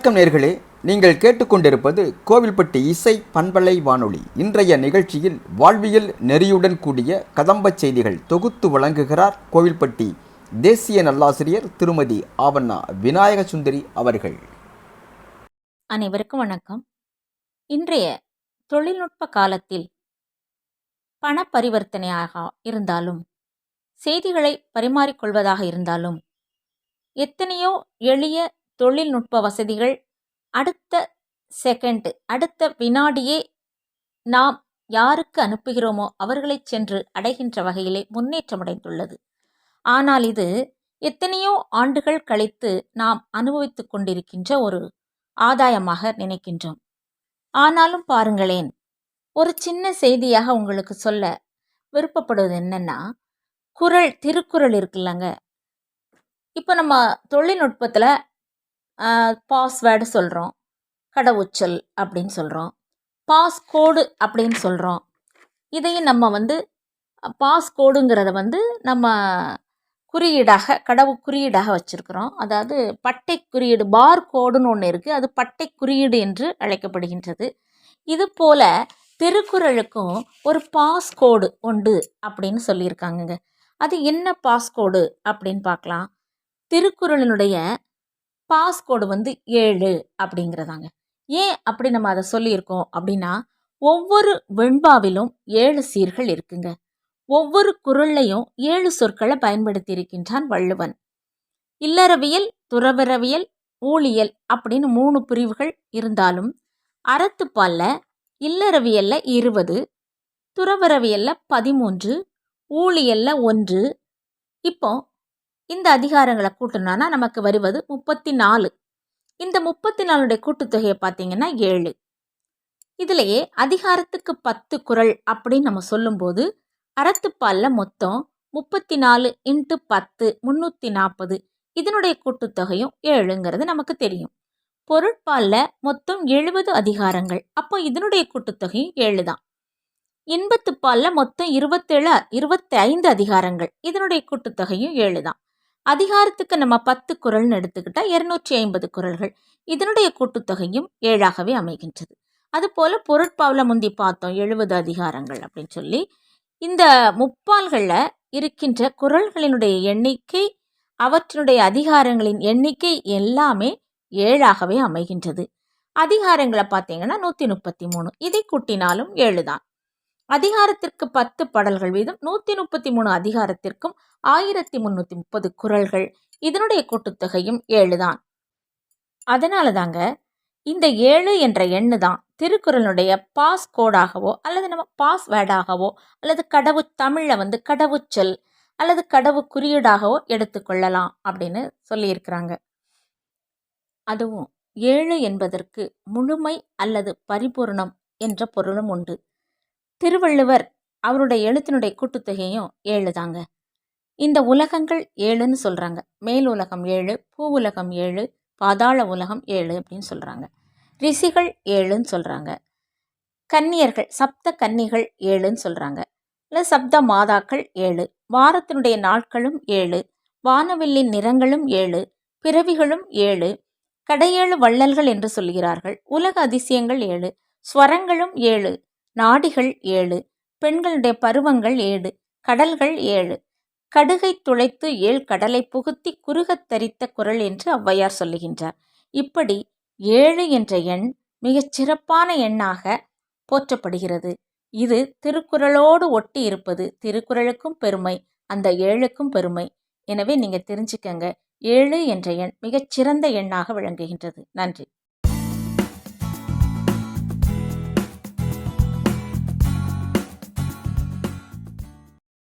வணக்கம் நேர்களே. நீங்கள் கேட்டுக்கொண்டிருப்பது கோவில்பட்டி இசை பண்பலை வானொலி. இன்றைய நிகழ்ச்சியில் வாழ்வியல் நெறியுடன் கூடிய கதம்ப செய்திகள் தொகுத்து வழங்குகிறார் கோவில்பட்டி தேசிய நல்லாசிரியர் திருமதி ஆவண்ணா விநாயக சுந்தரி அவர்கள். அனைவருக்கும் வணக்கம். இன்றைய தொழில்நுட்ப காலத்தில் பண பரிவர்த்தனையாக இருந்தாலும் செய்திகளை பரிமாறிக்கொள்வதாக இருந்தாலும் எத்தனையோ எளிய தொழில்நுட்ப வசதிகள். அடுத்த செகண்ட் அடுத்த வினாடியே நாம் யாருக்கு அனுப்புகிறோமோ அவர்களை சென்று அடைகின்ற வகையிலே முன்னேற்றமடைந்துள்ளது. ஆனால் இது எத்தனையோ ஆண்டுகள் கழித்து நாம் அனுபவித்துக் கொண்டிருக்கின்ற ஒரு ஆதாயமாக நினைக்கின்றோம். ஆனாலும் பாருங்களேன் ஒரு சின்ன செய்தியாக உங்களுக்கு சொல்ல விருப்பப்படுவது என்னன்னா குறள் திருக்குறள் இருக்குல்லங்க. இப்போ நம்ம தொழில்நுட்பத்தில் பாஸ்வேர்டு சொல்கிறோம் கடவுச்சொல் அப்படின்னு சொல்கிறோம் பாஸ்கோடு அப்படின்னு சொல்கிறோம் இதையும் நம்ம வந்து பாஸ்கோடுங்கிறத வந்து நம்ம குறியீடாக கடவு குறியீடாக வச்சுருக்கிறோம். அதாவது பட்டை குறியீடு பார் கோடுன்னு ஒன்று இருக்குது அது பட்டை குறியீடு என்று அழைக்கப்படுகின்றது. இது போல திருக்குறளுக்கும் ஒரு பாஸ்கோடு உண்டு அப்படின்னு சொல்லியிருக்காங்கங்க. அது என்ன பாஸ்கோடு அப்படின்னு பார்க்கலாம். திருக்குறளினுடைய பாஸ்கோடு வந்து ஏழு அப்படிங்கிறதாங்க. ஏன் அப்படி நம்ம அதை சொல்லியிருக்கோம் அப்படின்னா ஒவ்வொரு வெண்பாவிலும் ஏழு சீர்கள் இருக்குங்க. ஒவ்வொரு குரல்லையும் ஏழு சொற்களை பயன்படுத்தி இருக்கின்றான் வள்ளுவன். இல்லறவியல் துறவரவியல் ஊழியல் அப்படின்னு மூணு பிரிவுகள் இருந்தாலும் அறத்துப்பால்ல இல்லறவியல்ல இருபது துறவரவியல்ல பதிமூன்று ஊழியல்ல ஒன்று. இப்போ இந்த அதிகாரங்களை கூட்டணும்னா நமக்கு வருவது முப்பத்தி நாலு இந்த முப்பத்தி நாலுடைய கூட்டுத்தொகையை பார்த்தீங்கன்னா ஏழு. இதுலேயே அதிகாரத்துக்கு பத்து குரல் அப்படின்னு நம்ம சொல்லும்போது அறத்துப்பாலில் மொத்தம் முப்பத்தி நாலு இன்ட்டு பத்து முந்நூற்றி நாற்பது இதனுடைய கூட்டுத்தொகையும் ஏழுங்கிறது நமக்கு தெரியும். பொருட்பாலில் மொத்தம் எழுபது அதிகாரங்கள். அப்போ இதனுடைய கூட்டுத்தொகையும் ஏழு தான் இன்பத்துப்பாலில் மொத்தம் இருபத்தேழு இருபத்தி ஐந்து அதிகாரங்கள். இதனுடைய கூட்டுத்தொகையும் ஏழு தான் அதிகாரத்துக்கு நம்ம பத்து குரல்னு எடுத்துக்கிட்டால் இருநூற்றி ஐம்பது குரல்கள் இதனுடைய கூட்டுத்தொகையும் ஏழாகவே அமைகின்றது. அதுபோல் பொருட்பாவில் முந்தி பார்த்தோம் எழுபது அதிகாரங்கள் அப்படின்னு சொல்லி. இந்த முப்பால்களில் இருக்கின்ற குரல்களினுடைய எண்ணிக்கை அவற்றினுடைய அதிகாரங்களின் எண்ணிக்கை எல்லாமே ஏழாகவே அமைகின்றது. அதிகாரங்களை பார்த்தீங்கன்னா நூற்றி முப்பத்தி மூணு. இதை கூட்டினாலும் ஏழு தான் அதிகாரத்திற்கு பத்து பாடல்கள் வீதம் நூற்றி முப்பத்தி மூணு அதிகாரத்திற்கும் ஆயிரத்தி முன்னூற்றி முப்பது குரல்கள் இதனுடைய கூட்டுத்தொகையும் ஏழு தான் அதனால தாங்க இந்த ஏழு என்ற எண்ணு தான் திருக்குறளுடைய பாஸ் கோடாகவோ அல்லது நம்ம பாஸ் வேர்டாகவோ அல்லது கடவு தமிழில் வந்து கடவுச்சொல் அல்லது கடவு குறியீடாகவோ எடுத்துக்கொள்ளலாம் அப்படின்னு சொல்லியிருக்கிறாங்க. அதுவும் ஏழு என்பதற்கு முழுமை அல்லது பரிபூர்ணம் என்ற பொருளும் உண்டு. திருவள்ளுவர் அவருடைய எழுத்தினுடைய கூட்டுத்தொகையும் ஏழு தாங்க இந்த உலகங்கள் ஏழுன்னு சொல்கிறாங்க மேல் உலகம் ஏழு பூ உலகம் ஏழு பாதாள உலகம் ஏழு அப்படின்னு சொல்கிறாங்க ரிஷிகள் ஏழுன்னு சொல்கிறாங்க கன்னியர்கள் சப்த கன்னிகள் ஏழுன்னு சொல்கிறாங்க இல்லை சப்த மாதாக்கள் ஏழு வாரத்தினுடைய நாட்களும் ஏழு வானவில்லின் நிறங்களும் ஏழு பிறவிகளும் ஏழு கடையேழு வள்ளல்கள் என்று சொல்கிறார்கள் உலக அதிசயங்கள் ஏழு ஸ்வரங்களும் ஏழு நாடிகள் ஏழு பெண்களுடைய பருவங்கள் ஏழு கடல்கள் ஏழு கடுகை துளைத்து ஏழ் கடலை புகுத்தி குறுகத் தரித்த குரல் என்று ஔவையார் சொல்லுகின்றார். இப்படி ஏழு என்ற எண் மிகச் சிறப்பான எண்ணாக போற்றப்படுகிறது. இது திருக்குறளோடு ஒட்டி இருப்பது திருக்குறளுக்கும் பெருமை அந்த ஏழுக்கும் பெருமை. எனவே நீங்கள் தெரிஞ்சுக்கங்க. ஏழு என்ற எண் மிகச்சிறந்த எண்ணாக விளங்குகின்றது. நன்றி.